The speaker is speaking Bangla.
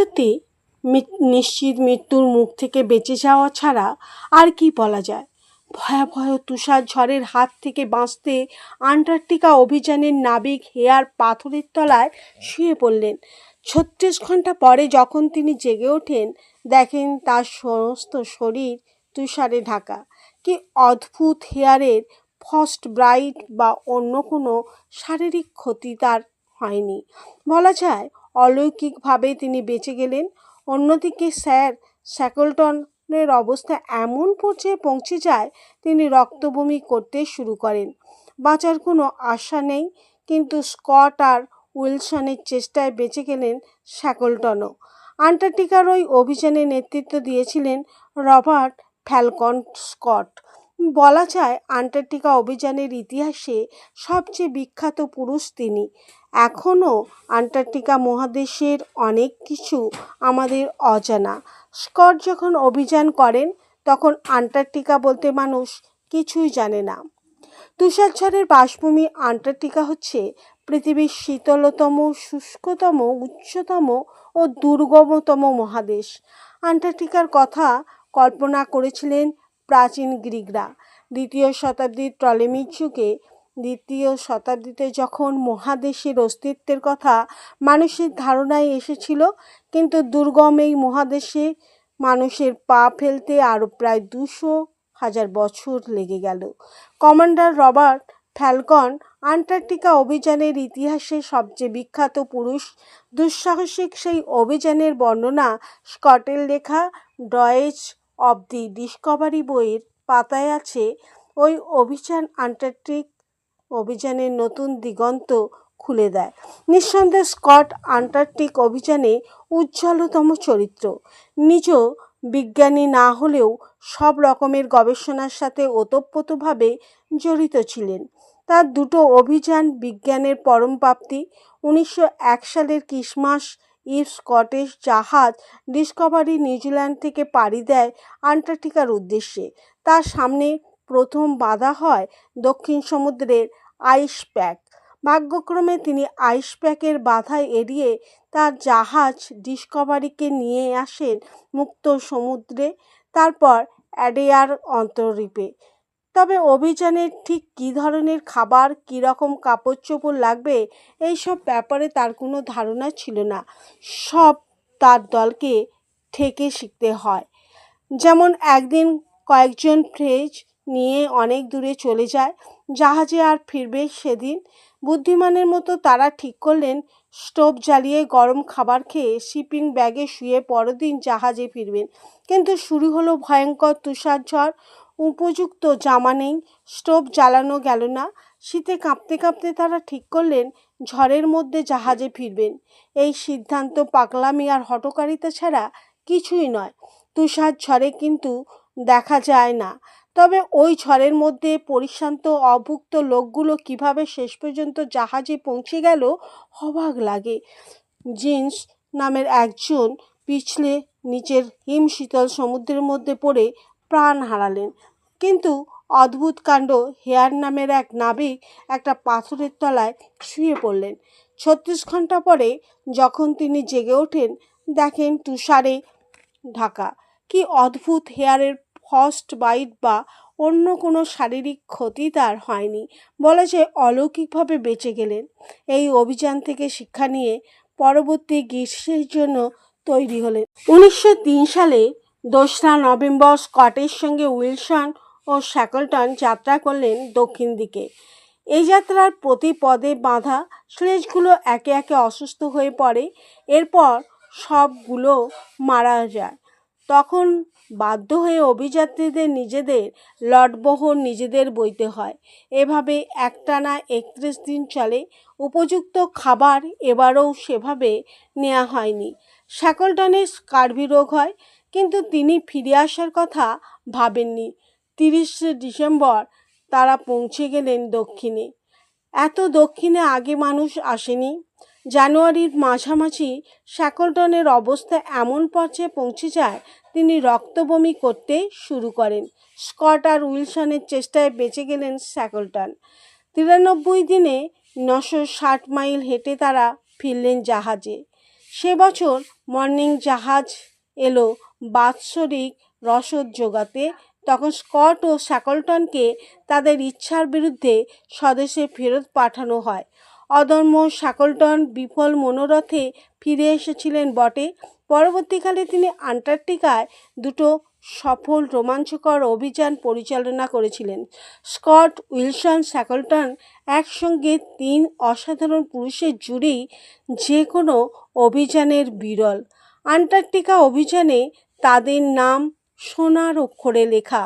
সত্যি নিশ্চিত মৃত্যুর মুখ থেকে বেঁচে যাওয়া ছাড়া আর কি বলা যায়? ভয়াবহ তুষার ঝড়ের হাত থেকে বাঁচতে আন্টার্কটিকা অভিযানের নাবিক হেয়ার পাথরের তলায় শুয়ে পড়লেন। ছত্রিশ ঘণ্টা পরে যখন তিনি জেগে ওঠেন, দেখেন তার সমস্ত শরীর তুষারে ঢাকা। কি অদ্ভুত হেয়ারের ফার্স্ট ব্রাইট বা অন্য কোনো শারীরিক ক্ষতি তার হয়নি। বলা যায় অলৌকিকভাবে তিনি বেঁচে গেলেন। অন্যদিকে স্যার স্যাকলটনের অবস্থা এমন পর্যায়ে পৌঁছে যায়, তিনি রক্তবমি করতে শুরু করেন। বাঁচার কোনো আশা নেই, কিন্তু স্কট আর উইলসনের চেষ্টায় বেঁচে গেলেন শ্যাকলটনও। আন্টার্কটিকার ওই অভিযানে নেতৃত্ব দিয়েছিলেন রবার্ট ফ্যালকন স্কট। বলা যায় আন্টার্কটিকা অভিযানের ইতিহাসে সবচেয়ে বিখ্যাত পুরুষ তিনি। এখনও আন্টার্কটিকা মহাদেশের অনেক কিছু আমাদের অজানা। স্কট যখন অভিযান করেন, তখন আন্টার্কটিকা বলতে মানুষ কিছুই জানে না। তুষারঝড়ের বাসভূমি আন্টার্কটিকা হচ্ছে পৃথিবীর শীতলতম, শুষ্কতম, উচ্চতম ও দুর্গমতম মহাদেশ। আন্টার্কটিকার কথা কল্পনা করেছিলেন প্রাচীন গ্রিকরা। দ্বিতীয় শতাব্দীর টলেমির যুগে দ্বিতীয় শতাব্দীতে যখন মহাদেশের অস্তিত্বের কথা মানুষের ধারণায় এসেছিল, কিন্তু দুর্গম এই মহাদেশে মানুষের পা ফেলতে আরও প্রায় দুশো হাজার বছর লেগে গেল। কমান্ডার রবার্ট ফ্যালকন আন্টার্কটিকা অভিযানের ইতিহাসে সবচেয়ে বিখ্যাত পুরুষ। দুঃসাহসিক সেই অভিযানের বর্ণনা স্কটের লেখা ডয়েজ অব দি ডিসকভারি বইয়ের পাতায় আছে ওই অভিযান আন্টার্কটিক অভিযানের নতুন দিগন্ত খুলে দেয়। নিঃসন্দেহে স্কট আন্টার্কটিক অভিযানে উজ্জ্বলতম চরিত্র। নিজ বিজ্ঞানী না হলেও সব রকমের গবেষণার সাথে ওতপ্রোতভাবে জড়িত ছিলেন। তার দুটো অভিযান বিজ্ঞানের পরম প্রাপ্তি, উনিশশো এক সালের ক্রিসমাস ইভ স্কটিশ জাহাজ ডিসকভারি নিউজিল্যান্ড থেকে পাড়ি দেয় আন্টার্কটিকার উদ্দেশ্যে। তার সামনে প্রথম বাধা হয় দক্ষিণ সমুদ্রের আইস প্যাক। ভাগ্যক্রমে তিনি আইস প্যাকের বাধা এড়িয়ে তার জাহাজ ডিসকভারিকে নিয়ে আসেন মুক্ত সমুদ্রে, তারপর অ্যাডেয়ার অন্তরীপে। তবে অভিযানে ঠিক কী ধরনের খাবার কী রকম কাপড় চোপড় লাগবে, এইসব ব্যাপারে তার কোনো ধারণা ছিল না। সব তার দলকে ঠেকে শিখতে হয়। যেমন একদিন কয়েকজন ফ্রেজ নিয়ে অনেক দূরে চলে যায়, জাহাজে আর ফিরবে সেদিন। বুদ্ধিমানের মতো তারা ঠিক করলেন, স্টোভ জ্বালিয়ে গরম খাবার খেয়ে শিপিং ব্যাগে শুয়ে পরদিন জাহাজে ফিরবেন। কিন্তু শুরু হলো ভয়ঙ্কর তুষার ঝড় উপযুক্ত জামা নেই, স্টোভ জ্বালানো গেল না। শীতে কাঁপতে কাঁপতে তারা ঠিক করলেন, ঝড়ের মধ্যে জাহাজে ফিরবেন। এই সিদ্ধান্ত পাগলামি আর হটকারিতা ছাড়া কিছুই নয়। তুষার ঝড়ে কিন্তু দেখা যায় না। তবে ওই ঝড়ের মধ্যে পরিশান্ত অভুক্ত লোকগুলো কীভাবে শেষ পর্যন্ত জাহাজে পৌঁছে গেল, অবাক লাগে। জিন্স নামের একজন পিছলে নিচের হিম শীতল সমুদ্রের মধ্যে পড়ে প্রাণ হারালেন। কিন্তু অদ্ভুত কাণ্ড হেয়ার নামের এক নাবিক একটা পাথরের তলায় শুয়ে পড়লেন। ছত্রিশ ঘণ্টা পরে যখন তিনি জেগে ওঠেন, দেখেন তুষারে ঢাকা। কি অদ্ভুত হেয়ারের ফার্স্ট বাইট বা অন্য কোনো শারীরিক ক্ষতি তার হয়নি। বলা যায় অলৌকিকভাবে বেঁচে গেলেন। এই অভিযান থেকে শিক্ষা নিয়ে পরবর্তী গ্রীষ্মের জন্য তৈরি হলেন। উনিশশো তিন সালে দোসরা নভেম্বর স্কটের সঙ্গে উইলসন ও শ্যাকলটন যাত্রা করলেন দক্ষিণ দিকে। এই যাত্রার প্রতি পদে বাঁধা স্লেজগুলো একে একে অসুস্থ হয়ে পড়ে। এরপর সবগুলো মারা যায়। তখন বাধ্য হয়ে অভিযাত্রীদের নিজেদের লটবহর নিজেদের বইতে হয়। এভাবে একটানা একত্রিশ দিন চলে। উপযুক্ত খাবার এবারও সেভাবে নেওয়া হয়নি। শ্যাকলটনের স্কার্ভি রোগ হয়, কিন্তু তিনি ফিরে আসার কথা ভাবেননি। তিরিশে ডিসেম্বর তারা পৌঁছে গেলেন দক্ষিণে। এত দক্ষিণে আগে মানুষ আসেনি। জানুয়ারির মাঝামাঝি শ্যাকলটনের অবস্থা এমন পর্যায়ে পৌঁছে যায়, তিনি রক্তবমি করতে শুরু করেন। স্কট আর উইলসনের চেষ্টায় বেঁচে গেলেন শ্যাকলটন। তিরানব্বই দিনে নশো ষাট মাইল হেঁটে তারা ফিরলেন জাহাজে। সে বছর মর্নিং জাহাজ এলো বাৎসরিক রসদ জোগাতে তখন স্কট ও শ্যাকলটনকে তাদের ইচ্ছার বিরুদ্ধে স্বদেশে ফেরত পাঠানো হয়। অদম্য শ্যাকলটন বিফল মনোরথে ফিরে এসেছিলেন বটে। পরবর্তীকালে তিনি আন্টার্কটিকায় দুটো সফল রোমাঞ্চকর অভিযান পরিচালনা করেছিলেন। স্কট, উইলসন, শ্যাকলটন একসঙ্গে তিন অসাধারণ পুরুষের জুড়েই যে কোনো অভিযানের বিরল। আন্টার্কটিকা অভিযানে তাদের নাম সোনার অক্ষরে লেখা।